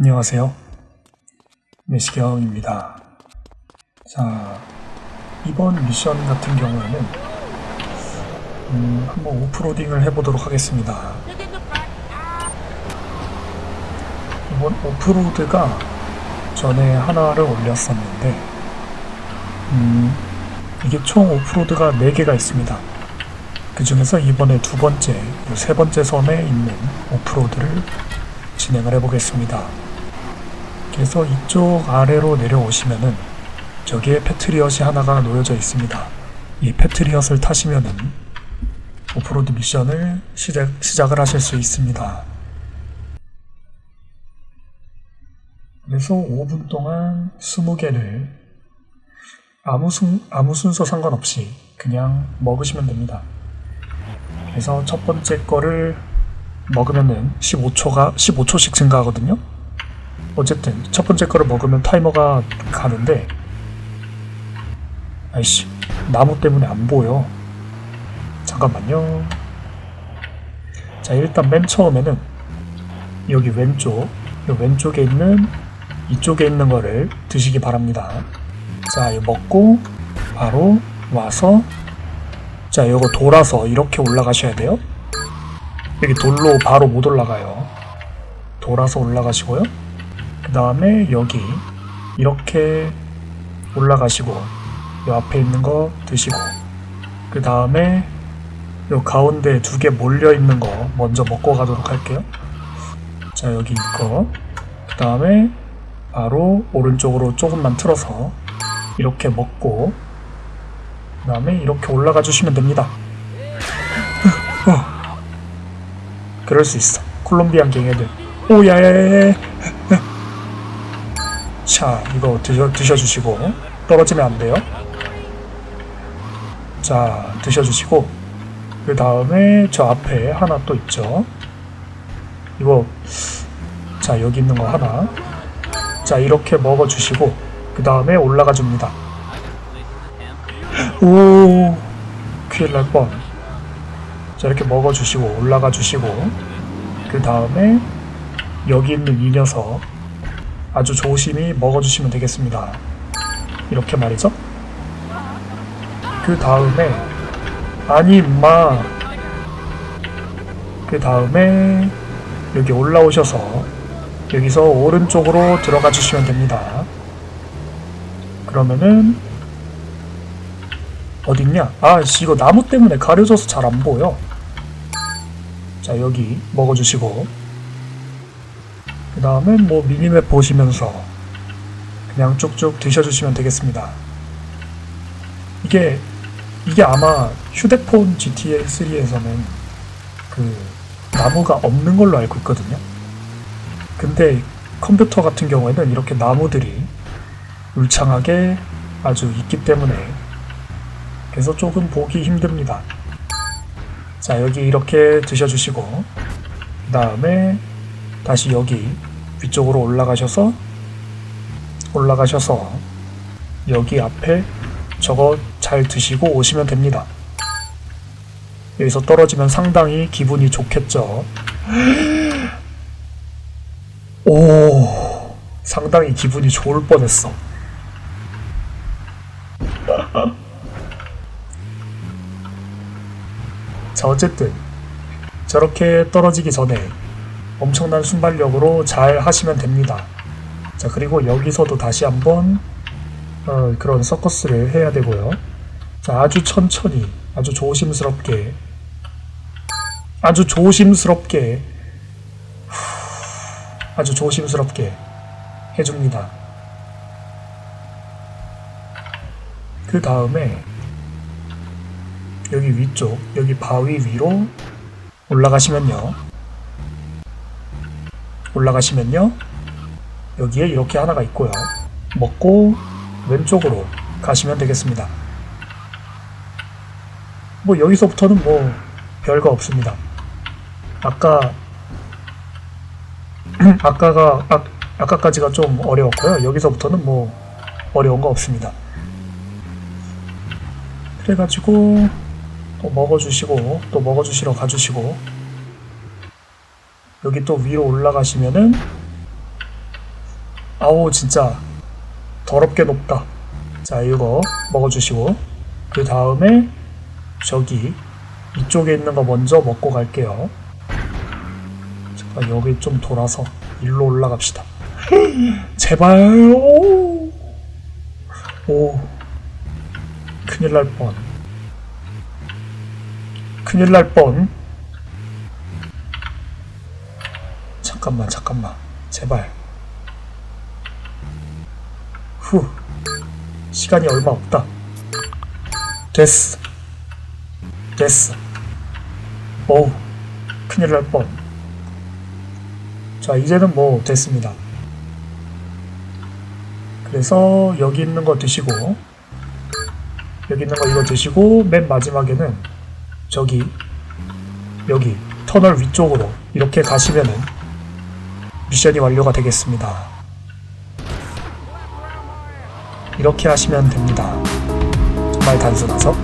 안녕하세요. 내시경입니다. 자, 이번 미션 같은 경우에는 음, 한번 오프로딩을 해보도록 하겠습니다. 이번 오프로드가 전에 하나를 올렸었는데 음, 이게 총 오프로드가 4개가 있습니다. 그 중에서 이번에 두 번째, 세 번째 섬에 있는 오프로드를 진행을 해보겠습니다. 그래서 이쪽 아래로 내려오시면은 저기에 패트리엇이 하나가 놓여져 있습니다. 이 패트리엇을 타시면은 오프로드 미션을 시작, 시작을 하실 수 있습니다. 그래서 5분 동안 20개를 아무, 순, 아무 순서 상관없이 그냥 먹으시면 됩니다. 그래서 첫 번째 거를 먹으면은 15초가 15초씩 증가하거든요. 어쨌든 첫 번째 거를 먹으면 타이머가 가는데 아이씨 나무 때문에 안 보여. 잠깐만요. 자 일단 맨 처음에는 여기 왼쪽 이 왼쪽에 있는 이쪽에 있는 거를 드시기 바랍니다. 자 이거 먹고 바로 와서 자 이거 돌아서 이렇게 올라가셔야 돼요. 여기 돌로 바로 못 올라가요. 돌아서 올라가시고요. 그 다음에 여기 이렇게 올라가시고 이 앞에 있는 거 드시고 그 다음에 요 가운데 두 개 몰려 있는 거 먼저 먹고 가도록 할게요. 자 여기 이거 그 다음에 바로 오른쪽으로 조금만 틀어서 이렇게 먹고 그 다음에 이렇게 올라가 주시면 됩니다. 그럴 수 있어. 콜롬비안 갱애들. 오, 야야야야. 자, 이거 드셔, 드셔주시고. 떨어지면 안 돼요. 자, 드셔주시고. 그 다음에 저 앞에 하나 또 있죠. 이거, 자, 여기 있는 거 하나. 자, 이렇게 먹어주시고. 그 다음에 올라가 줍니다. 오, 큰일 날 뻔. 자 이렇게 먹어주시고 올라가 주시고 그 다음에 여기 있는 이 녀석 아주 조심히 먹어주시면 되겠습니다 이렇게 말이죠 그 다음에 아니 임마 그 다음에 여기 올라오셔서 여기서 오른쪽으로 들어가 주시면 됩니다 그러면은 어딨냐? 아, 씨, 이거 나무 때문에 가려져서 잘 안 보여. 자, 여기 먹어주시고. 그 다음에 뭐 미니맵 보시면서 그냥 쭉쭉 드셔주시면 되겠습니다. 이게, 이게 아마 휴대폰 GTA 3에서는 그 나무가 없는 걸로 알고 있거든요. 근데 컴퓨터 같은 경우에는 이렇게 나무들이 울창하게 아주 있기 때문에 그래서 조금 보기 힘듭니다. 자, 여기 이렇게 드셔주시고, 그 다음에 다시 여기 위쪽으로 올라가셔서, 올라가셔서, 여기 앞에 저거 잘 드시고 오시면 됩니다. 여기서 떨어지면 상당히 기분이 좋겠죠. 오, 상당히 기분이 좋을 뻔했어. 자, 어쨌든 저렇게 떨어지기 전에 엄청난 순발력으로 잘 하시면 됩니다. 자, 그리고 여기서도 다시 한번 어, 그런 서커스를 해야 되고요. 자, 아주 천천히, 아주 조심스럽게, 아주 조심스럽게, 후, 아주 조심스럽게 해줍니다. 그 다음에 여기 위쪽, 여기 바위 위로 올라가시면요. 올라가시면요. 여기에 이렇게 하나가 있고요. 먹고 왼쪽으로 가시면 되겠습니다. 뭐 여기서부터는 뭐 별거 없습니다. 아까 아까가 아, 아까까지가 좀 어려웠고요. 여기서부터는 뭐 어려운 거 없습니다. 그래가지고 또 먹어주시고 또 먹어주시러 가주시고 여기 또 위로 올라가시면은 아우 진짜 더럽게 높다. 자 이거 먹어주시고 그 다음에 저기 이쪽에 있는 거 먼저 먹고 갈게요. 잠깐 여기 좀 돌아서 일로 올라갑시다. 제발 오, 오 큰일 날 뻔. 큰일 날 뻔. 잠깐만 잠깐만 제발. 후 시간이 얼마 없다. 됐어. 됐어. 어우, 큰일 날 뻔. 자, 이제는 뭐 됐습니다. 그래서 여기 있는 거 드시고, 여기 있는 거 이거 드시고, 맨 마지막에는 저기, 여기, 터널 위쪽으로 이렇게 가시면은 미션이 완료가 되겠습니다. 이렇게 하시면 됩니다. 정말 단순하죠?